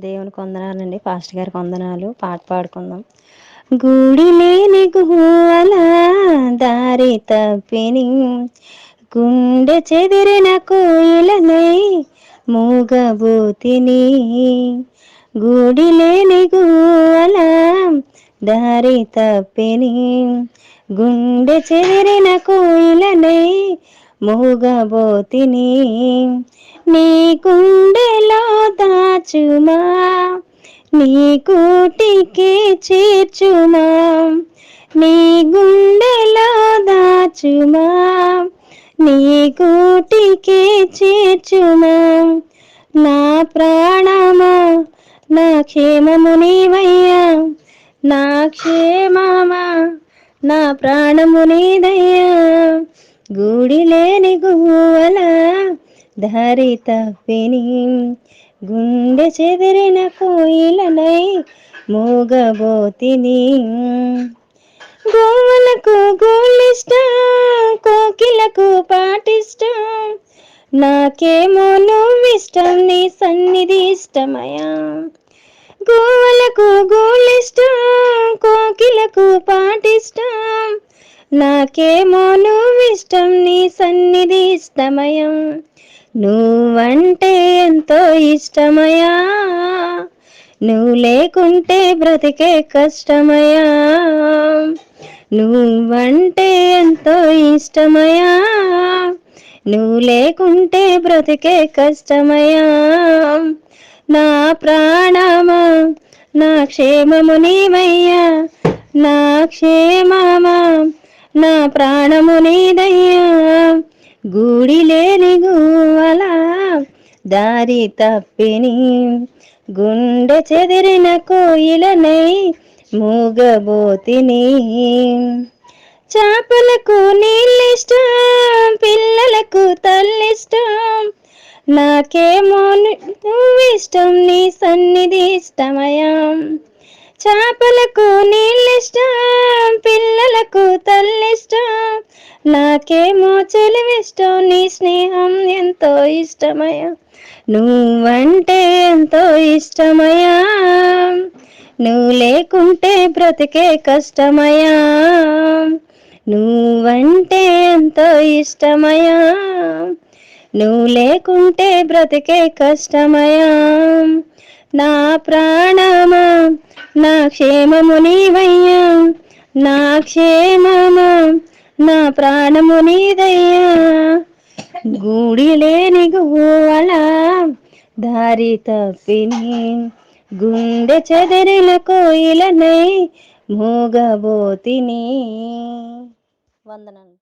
దేవునికి వందనాలండి ఫాస్ట్ గారికి వందనాలు పాట పాడుకుందాం. గుడి లేని గుహల దారి తప్పిని గుండె చెదిరిన కోయిలనై మూగబూతిని. గుడి లేని గుహల దారి తప్పిని గుండె చెదిరిన కోయిలనై మూగబోతిని. నీ గుండెలో దాచుమా? నీ కూటికి చేర్చుమా? నీ గుండెలో దాచుమా? నీ కూటికి చేర్చుమా? నా ప్రాణమా? నా క్షేమము నీవయ్యా? నా క్షేమమా? నా ప్రాణము నీదయ్యా? గుడి లేని గువ్వలా దారి తప్పిని గుండె చెదిరిన కోయిలనై మూగబోతిని. గోవులకు గోళ్ళిష్టం కోకిలకు పాటిష్టం. నాకేమో నువ్విష్టం నీ సన్నిధి ఇష్టమయా. గోవులకు గోళ్ళిష్టం కోకిలకు పాటిష్టం. నాకేమో నువ్విష్టం నీ సన్నిధి ఇష్టమయం. నువ్వంటే ఎంతో ఇష్టమయా నువ్వు లేకుంటే బ్రతికే కష్టమయా నువ్వంటే ఎంతో ఇష్టమయా నువ్వు లేకుంటే బ్రతికే కష్టమయా నా ప్రాణమా నా క్షేమము నీవయ్యా. నా క్షేమమా నా ప్రాణము నీదయ్యా. గుడి లేని గువల దారి తప్పిని. గుండె చెదిరిన కోయిలనై మూగబోతిని. చేపలకు నీళ్ళిష్టం పిల్లలకు తల్లిష్టం. నాకేమో నువ్విష్టం నీ సన్నిధి ఇష్టమయం. చేపలకు నీళ్ళిష్టం పిల్లలకు తల్లి నాకేమో చెలివిష్టం నీ స్నేహం ఎంతో ఇష్టమయ్యా. నువ్వంటే ఎంతో ఇష్టమయ్యా. నువ్వు లేకుంటే బ్రతికే కష్టమయ్యా. నువ్వంటే ఎంతో ఇష్టమయ్యా. నువ్వు లేకుంటే బ్రతికే కష్టమయ్యా. నా ప్రాణమా నా క్షేమము నీవయ్యా. నా క్షేమమా నా ప్రాణము నీదయ్యా. గూడి లేని గోవల దారి తప్పిని. గుండె చెదిరిన కోయిలనై మూగబోతిని. వందనాలు.